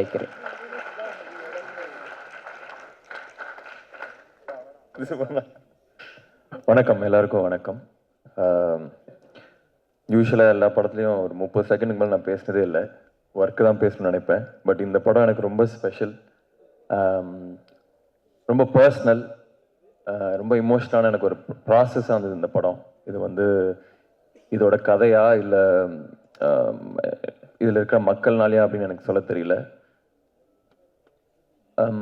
அழைக்கிறேன். வணக்கம் எல்லாருக்கும் வணக்கம். யூஸ்வலாக எல்லா படத்துலையும் ஒரு முப்பது செகண்டுக்கு மேலே நான் பேசினதே இல்லை. ஒர்க்கு தான் பேசணும்னு நினைப்பேன். பட் இந்த படம் எனக்கு ரொம்ப ஸ்பெஷல் ரொம்ப பர்சனல் ரொம்ப இமோஷனலான எனக்கு ஒரு ப்ராசஸாக இருந்தது இந்த படம். இது வந்து இதோட கதையா இல்லை இதில் இருக்கிற மக்கள்னாலையா அப்படின்னு எனக்கு சொல்ல தெரியல. Um,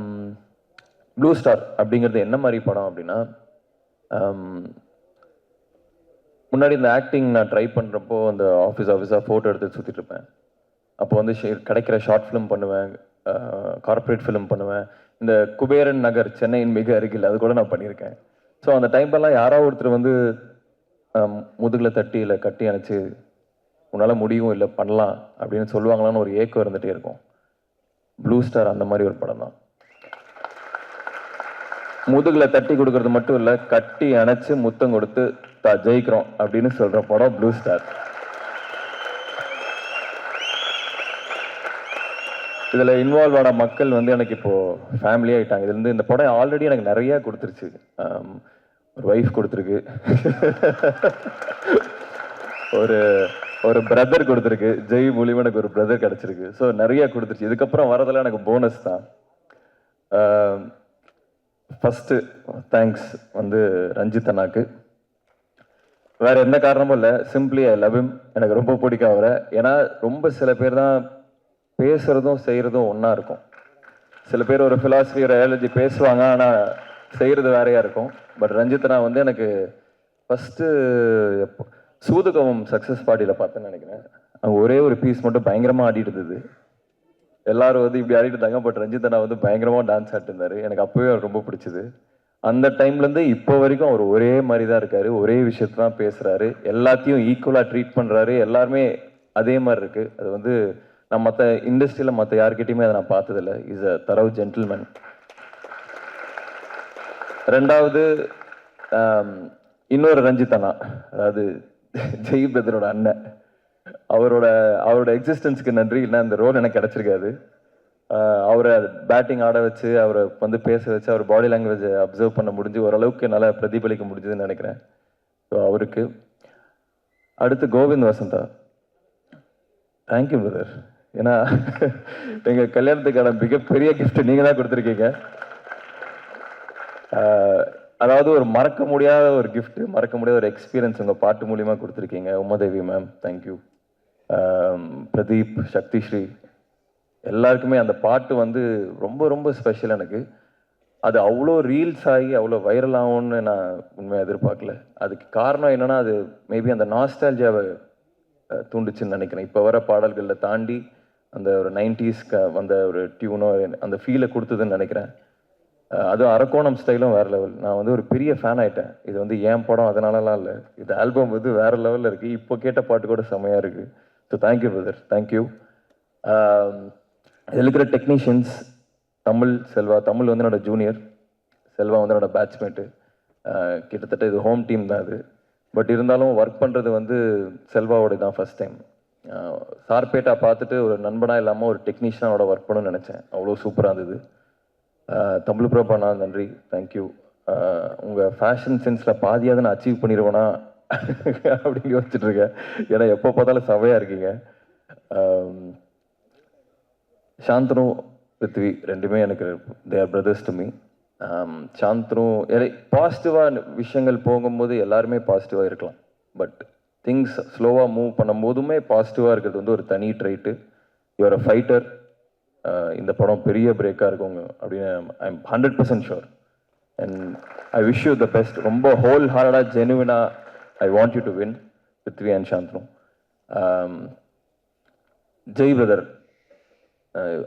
ப்ளூ ஸ்டார் அப்படிங்கிறது என்ன மாதிரி படம் அப்படின்னா um, முன்னாடி இந்த ஆக்டிங் நான் ட்ரை பண்ணுறப்போ அந்த ஆஃபீஸ் ஆஃபீஸாக ஃபோட்டோ எடுத்து சுற்றிட்டு இருப்பேன். அப்போ வந்து கிடைக்கிற ஷார்ட் ஃபிலிம் பண்ணுவேன் கார்ப்பரேட் ஃபிலிம் பண்ணுவேன். இந்த குபேரன் நகர் சென்னையின் மிக அருகில் அது கூட நான் பண்ணியிருக்கேன். ஸோ அந்த டைம்லலாம் யாரோ ஒருத்தர் வந்து முதுகில் தட்டி இல்லை கட்டி அணைச்சு உன்னால் முடியும் இல்லை பண்ணலாம் அப்படின்னு சொல்லுவாங்களான்னு ஒரு ஏக்கம் இருந்துகிட்டே இருக்கும். ப்ளூ ஸ்டார் அந்த மாதிரி ஒரு படம் தான். முதுகில் தட்டி கொடுக்கறது மட்டும் இல்லை கட்டி அணைச்சு முத்தம் கொடுத்து தா ஜெயிக்கிறோம் அப்படின்னு சொல்கிற படம் ப்ளூ ஸ்டார் இதில் இன்வால்வ் ஆன மக்கள் வந்து எனக்கு இப்போது ஃபேமிலி ஆகிட்டாங்க இதுலேருந்து இந்த படம் ஆல்ரெடி எனக்கு நிறையா கொடுத்துருச்சு. ஒரு ஒய்ஃப் கொடுத்துருக்கு. ஒரு ஒரு பிரதர் கொடுத்துருக்கு. ஜெய் மூலியமாக எனக்கு ஒரு பிரதர் கிடச்சிருக்கு. ஸோ நிறைய கொடுத்துருச்சு. இதுக்கப்புறம் வரதெல்லாம் எனக்கு போனஸ் தான். ஃபஸ்ட்டு தேங்க்ஸ் வந்து ரஞ்சித் அண்ணாக்கு. வேறு எந்த காரணமும் இல்லை. சிம்பிளி ஐ லவ் இம் எனக்கு ரொம்ப பிடிக்கும் அவரை. ஏன்னா ரொம்ப சில பேர் தான் பேசுகிறதும் செய்கிறதும் ஒன்றா இருக்கும். சில பேர் ஒரு ஃபிலாசபி ஒரு ஐயாலஜி பேசுவாங்க ஆனால் செய்கிறது வேறையாக இருக்கும். பட் ரஞ்சித் அண்ணா வந்து எனக்கு ஃபஸ்ட்டு எப்போ சூதுகவம் சக்ஸஸ் பார்ட்டியில் பார்த்தேன்னு நினைக்கிறேன். அங்கே ஒரே ஒரு பீஸ் மட்டும் பயங்கரமாக ஆடிட்டு இருந்தது. எல்லாரும் வந்து இப்படி ஆடிட்டு இருந்தாங்க பட் ரஞ்சித் அண்ணா வந்து பயங்கரமாக டான்ஸ் ஆடிட்டு எனக்கு அப்போவே அவர் ரொம்ப பிடிச்சது. அந்த டைம்லேருந்து இப்போ வரைக்கும் அவர் ஒரே மாதிரி தான் இருக்கார். ஒரே விஷயத்த தான் பேசுகிறாரு எல்லாத்தையும் ஈக்குவலாக ட்ரீட் பண்ணுறாரு எல்லாருமே அதே மாதிரி இருக்குது அது வந்து நான் மற்ற இண்டஸ்ட்ரியில் மற்ற யார்கிட்டையுமே அதை நான் பார்த்ததில்ல. இஸ் அ தரவு ஜென்டில்மேன் ரெண்டாவது இன்னொரு ரஞ்சித் அண்ணா. அதாவது ஜெய் பிரதரோட அண்ணன். அவரோட அவரோட எக்ஸிஸ்டன்ஸ்க்கு நன்றி. இல்லை அந்த ரோல் எனக்கு கிடைச்சிருக்காது. அவரை பேட்டிங் ஆட வச்சு அவரை வந்து பேச வச்சு அவர் பாடி லாங்குவேஜ் அப்சர்வ் பண்ண முடிஞ்சு ஓரளவுக்கு என்னால் பிரதிபலிக்க முடிஞ்சதுன்னு நினைக்கிறேன். ஸோ அவருக்கு. அடுத்து கோவிந்த் வசந்தா. தேங்க்யூ பிரதர் ஏன்னா எங்கள் கல்யாணத்துக்கான மிகப்பெரிய கிஃப்ட் நீங்கள் தான் கொடுத்துருக்கீங்க அதாவது ஒரு மறக்க முடியாத ஒரு கிஃப்ட் மறக்க முடியாத ஒரு எக்ஸ்பீரியன்ஸ் உங்கள் பாட்டு மூலியமா கொடுத்துருக்கீங்க. Umadevi ma'am thank you Pradeep Sakthisree எல்லாருக்குமே அந்த பாட்டு வந்து ரொம்ப ரொம்ப ஸ்பெஷல் எனக்கு. அது அவ்வளோ ரீல்ஸ் ஆகி அவ்வளோ வைரல் ஆகும்னு நான் உண்மையாக எதிர்பார்க்கல. அதுக்கு காரணம் என்னன்னா அது மேபி அந்த நாஸ்டாலஜியாவை தூண்டுச்சுன்னு நினைக்கிறேன். இப்போ வர பாடல்களில் தாண்டி அந்த ஒரு நைன்டிஸ்க்கு வந்த ஒரு டியூனோ அந்த ஃபீலை கொடுத்ததுன்னு நினைக்கிறேன். அதுவும் அரக்கோணம் ஸ்டைலும் வேறு லெவல் நான் வந்து ஒரு பெரிய ஃபேன் ஆகிட்டேன் இது வந்து ஏன் படம்? அதனாலலாம் இல்லை. இது ஆல்பம் வந்து வேறு லெவலில் இருக்குது இப்போ கேட்ட பாட்டு கூட செமையாக இருக்குது ஸோ தேங்க்யூ பிரதர் தேங்க்யூ இதில் இருக்கிற டெக்னீஷியன்ஸ் தமிழ் செல்வா தமிழ் வந்து என்னோட ஜூனியர் செல்வா வந்து என்னோட பேட்ச்மேட்டு கிட்டத்தட்ட இது ஹோம் டீம் தான் அது. பட் இருந்தாலும் ஒர்க் பண்ணுறது வந்து செல்வாவோட தான் ஃபர்ஸ்ட் டைம் சார்பேட்டா பார்த்துட்டு ஒரு நண்பனாக இல்லாமல் ஒரு டெக்னீஷியனோட ஒர்க் பண்ணணும்னு நினச்சேன். அவ்வளோ சூப்பராக இருந்தது. தமிழ் பிரபாண்ணா நன்றி. தேங்க்யூ உங்கள் ஃபேஷன் சென்ஸில் பாதியாவது நான் அச்சீவ் பண்ணிடுவேன்னா அப்படின்னு யோசிச்சுட்டு இருக்கேன் ஏன்னா எப்போ பார்த்தாலும் சவையாக இருக்கீங்க. சாந்தனு பிருத்வி ரெண்டுமே எனக்கு they're brothers to me Shanthanu பாசிட்டிவாக விஷயங்கள் போகும்போது எல்லாருமே பாசிட்டிவாக இருக்கலாம். பட் திங்ஸ் ஸ்லோவாக மூவ் பண்ணும்போதுமே பாசிட்டிவாக இருக்கிறது வந்து ஒரு தனி ட்ரைட்டு யுவர் அ ஃபைட்டர் இந்த படம் பெரிய பிரேக்காக இருக்கும் அப்படின்னு I am hundred percent sure and I wish you the best ரொம்ப ஹோல் ஹார்டாக ஜெனுவினாக I want you to win Prithvi and Shanthanu Jai brother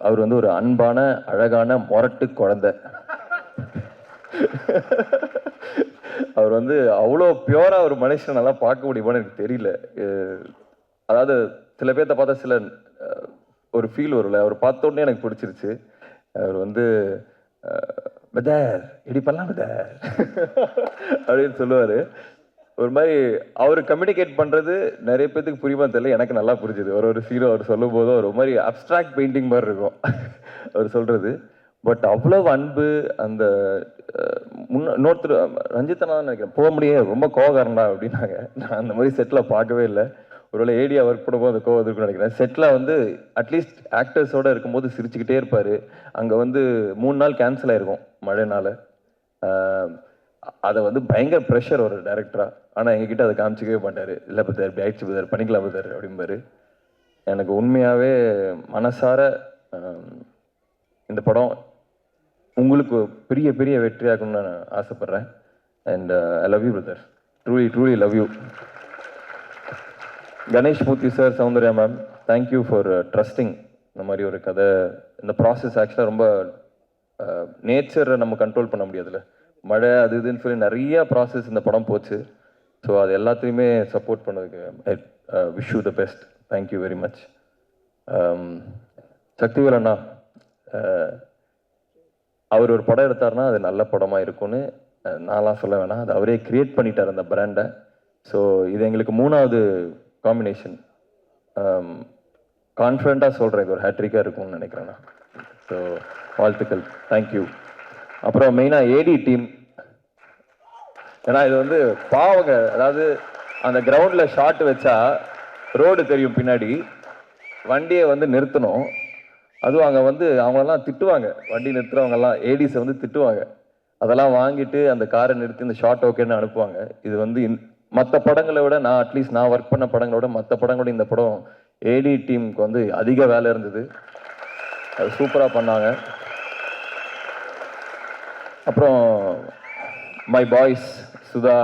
அவர் வந்து ஒரு அன்பான அழகான மொரட்டு குழந்தை. அவர் வந்து அவ்வளோ பியூரா ஒரு மனுஷன் நல்லா பார்க்க முடியுமான்னு எனக்கு தெரியல. அதாவது சில பேர்த்த பார்த்தா சில ஒரு ஃபீல் வரும்ல. அவர் பார்த்தோன்னே எனக்கு பிடிச்சிருச்சு. அவர் வந்து பதர் இப்படி பண்ணலாம் பதர் அப்படின்னு சொல்லுவார். ஒரு மாதிரி அவர் கம்யூனிகேட் பண்ணுறது நிறைய பேத்துக்கு புரியுமா தெரியல. எனக்கு நல்லா புரிஞ்சுது. ஒரு ஒரு சீரோ அவர் சொல்லும் போதும் ஒரு மாதிரி அப்ட்ராக்ட் பெயிண்டிங் மாதிரி இருக்கும். அவர் சொல்கிறது பட் அவ்வளவு அன்பு அந்த முன்ன இன்னொருத்தர் ரஞ்சித்தனா தான் நினைக்கிறேன். போக முடியாது ரொம்ப கோவக்காரண்டா அப்படின்னாங்க. நான் அந்த மாதிரி செட்டில் பார்க்கவே இல்லை. ஒருவேளை ஏடியா ஒர்க் பண்ணும்போது அந்த கோவம் இருக்குன்னு நினைக்கிறேன். செட்டில் வந்து அட்லீஸ்ட் ஆக்டர்ஸோட இருக்கும்போது சிரிச்சுக்கிட்டே இருப்பார். அங்கே வந்து மூணு நாள் கேன்சல் ஆயிருக்கும் மழைனால. அதை வந்து பயங்கர ப்ரெஷர் ஒரு டேரக்டராக ஆனால் எங்ககிட்ட அதை காமிச்சிக்கவே மாட்டார். இல்லை பத்தார் இப்படி ஆயிடுச்சு பத்தார் பண்ணிக்கலாம் பத்தார் அப்படிம்பாரு. எனக்கு உண்மையாகவே மனசார இந்த படம் உங்களுக்கு பெரிய பெரிய வெற்றியாகணும்னு நான் ஆசைப்பட்றேன். And I love you brother truly truly love you Ganesh Murthy sir Soundarya ma'am thank you for trusting இந்த மாதிரி ஒரு கதை. இந்த ப்ராசஸ் ஆக்சுவலாக ரொம்ப uh, நேச்சரை நம்ம கண்ட்ரோல் பண்ண முடியாதுல்ல. மழை அது இதுன்னு சொல்லி நிறைய ப்ராசஸ் இந்த படம் போச்சு. ஸோ அது எல்லாத்தையுமே சப்போர்ட் பண்ணதுக்கு wish you the best thank you very much Sakthivel Anna uh, அவர் ஒரு படம் எடுத்தாருன்னா அது நல்ல படமாக இருக்கும்னு நான்லாம் சொல்ல வேணாம். அது அவரே கிரியேட் பண்ணிட்டார் அந்த பிராண்டை ஸோ இது எங்களுக்கு மூணாவது காம்பினேஷன் கான்ஃபிடண்ட்டாக சொல்கிறேன் இது ஒரு ஹேட்ரிக்காக இருக்கும்னு நினைக்கிறேன் நான். ஸோ வாழ்த்துக்கள். தேங்க்யூ அப்புறம் மெயினாக ஏடி டீம் ஏன்னா இது வந்து பாவங்க. அதாவது அந்த கிரவுண்டில் ஷாட் வச்சா ரோடு தெரியும் பின்னாடி. வண்டியை வந்து நிறுத்தணும். அதுவும் அங்கே வந்து அவங்கெல்லாம் திட்டுவாங்க. வண்டி நிறுத்துறவங்கெல்லாம் ஏடிஸை வந்து திட்டுவாங்க. அதெல்லாம் வாங்கிட்டு அந்த காரை நிறுத்தி இந்த ஷார்ட் ஓகேன்னு அனுப்புவாங்க. இது வந்து மற்ற படங்களை விட நான் அட்லீஸ்ட் நான் ஒர்க் பண்ண படங்களை விட மற்ற படங்களோட இந்த படம் ஏடி டீமுக்கு வந்து அதிக வேலை இருந்தது. அது சூப்பராக பண்ணாங்க. அப்புறம் மை பாய்ஸ் சுதா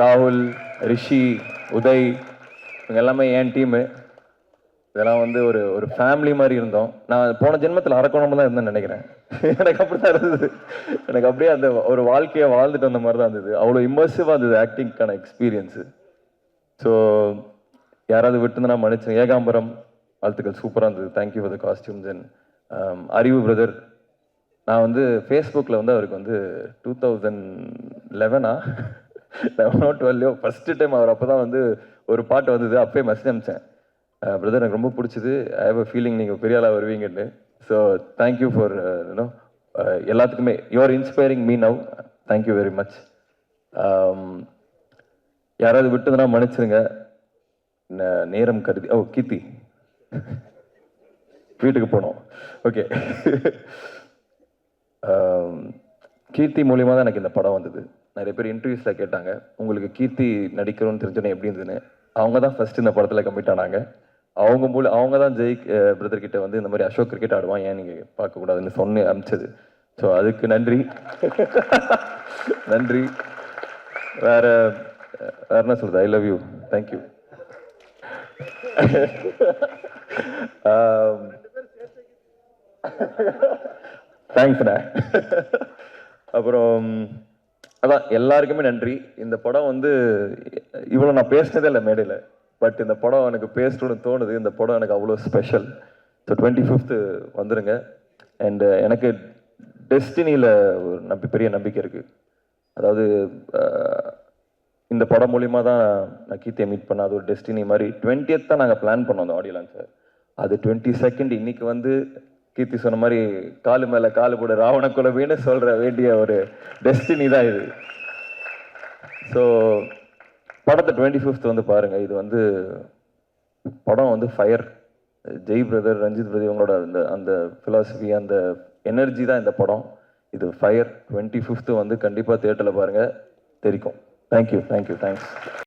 ராகுல் ரிஷி உதய் இவங்க எல்லாமே என் டீமு இதெல்லாம் வந்து ஒரு ஒரு ஃபேமிலி மாதிரி இருந்தோம். நான் போன ஜென்மத்தில் அரக்கோணம் தான் இருந்தேன்னு நினைக்கிறேன். எனக்கு அப்படி தான் இருந்தது. எனக்கு அப்படியே அந்த ஒரு வாழ்க்கையை வாழ்ந்துட்டு வந்த மாதிரி தான் இருந்தது. அவ்வளோ இம்மர்சிவாக இருந்தது ஆக்டிங்க்கான எக்ஸ்பீரியன்ஸு ஸோ யாராவது விட்டுருந்தா மன்னிச்சு ஏகாம்பரம் வாழ்த்துக்கள். சூப்பராக இருந்தது. Thank you for the costumes and Arivu brother நான் வந்து ஃபேஸ்புக்கில் வந்து அவருக்கு வந்து டூ தௌசண்ட் லெவனா லெவனோ டுவெல்லையோ ஃபஸ்ட்டு டைம் அவர் அப்போ தான் வந்து ஒரு பாட்டு வந்தது. அப்போயே மெசேஜ் அனுப்பிச்சேன். பிரதர் எனக்கு ரொம்ப பிடிச்சது. ஐ ஹவ் அ ஃபீலிங் நீங்கள் பெரிய ஆளாக வருவீங்கன்னு. So thank you for you know எல்லாத்துக்குமே. You are inspiring me now thank you very much யாராவது விட்டதுன்னா மன்னிச்சிருங்க. நேரம் கருதி ஓ கீர்த்தி. வீட்டுக்கு போனோம் ஓகே um, கீர்த்தி மூலியமாக தான் எனக்கு இந்த படம் வந்தது. நிறைய பேர் இன்டர்வியூஸில் கேட்டாங்க உங்களுக்கு கீர்த்தி நடிக்கிறோன்னு தெரிஞ்சோன்னே எப்படி இருந்ததுன்னு? அவங்க தான் ஃபர்ஸ்ட் இந்த படத்தில் கம்ப்ளீட் ஆனாங்க. அவங்க மூல அவங்க தான் ஜெய் பிரதர்கிட்ட வந்து இந்த மாதிரி அசோக் கிரிக்கெட் ஆடுவான் ஏன் நீங்கள் பார்க்கக்கூடாதுன்னு சொன்னு அமிச்சது ஸோ அதுக்கு நன்றி. நன்றி. வேற வேற என்ன சொல்றது? I love you thank you தேங்க்ஸ்ண்ணே அப்புறம் அதான் எல்லாருக்குமே நன்றி. இந்த படம் வந்து இவ்வளோ நான் பேசினதே இல்லை மேடையில். பட் இந்த படம் எனக்கு பேசணும்னு தோணுது. இந்த படம் எனக்கு அவ்வளோ ஸ்பெஷல் ஸோ டுவெண்ட்டி ஃபிஃப்த்து வந்துடுங்க அண்டு எனக்கு டெஸ்டினியில் ஒரு நம்பி பெரிய நம்பிக்கை இருக்குது அதாவது uh, இந்த படம் மூலிமா தான் நான் கீர்த்தியை மீட் பண்ண அது ஒரு டெஸ்டினி மாதிரி. டுவெண்ட்டியத் தான் நாங்கள் பிளான் பண்ணோம் அந்த ஆடியோ லான்ச்சை அது டுவெண்ட்டி செகண்ட் இன்றைக்கி வந்து கீர்த்தி சொன்ன மாதிரி காலு மேலே காலு போட ராவண குலவின்னு சொல்கிற வேண்டிய ஒரு டெஸ்டினி தான் இது. ஸோ படத்தை டுவெண்ட்டி ஃபிஃப்த் வந்து பாருங்கள் இது வந்து படம் வந்து fire Jai brother Ranjith brother இவங்களோட அந்த அந்த ஃபிலாசபி அந்த எனர்ஜி தான் இந்த படம். இது ஃபயர் டுவெண்ட்டி ஃபிஃப்த்து வந்து கண்டிப்பாக தேட்டரில் பாருங்கள் தெரிக்கும். Thank you thank you thanks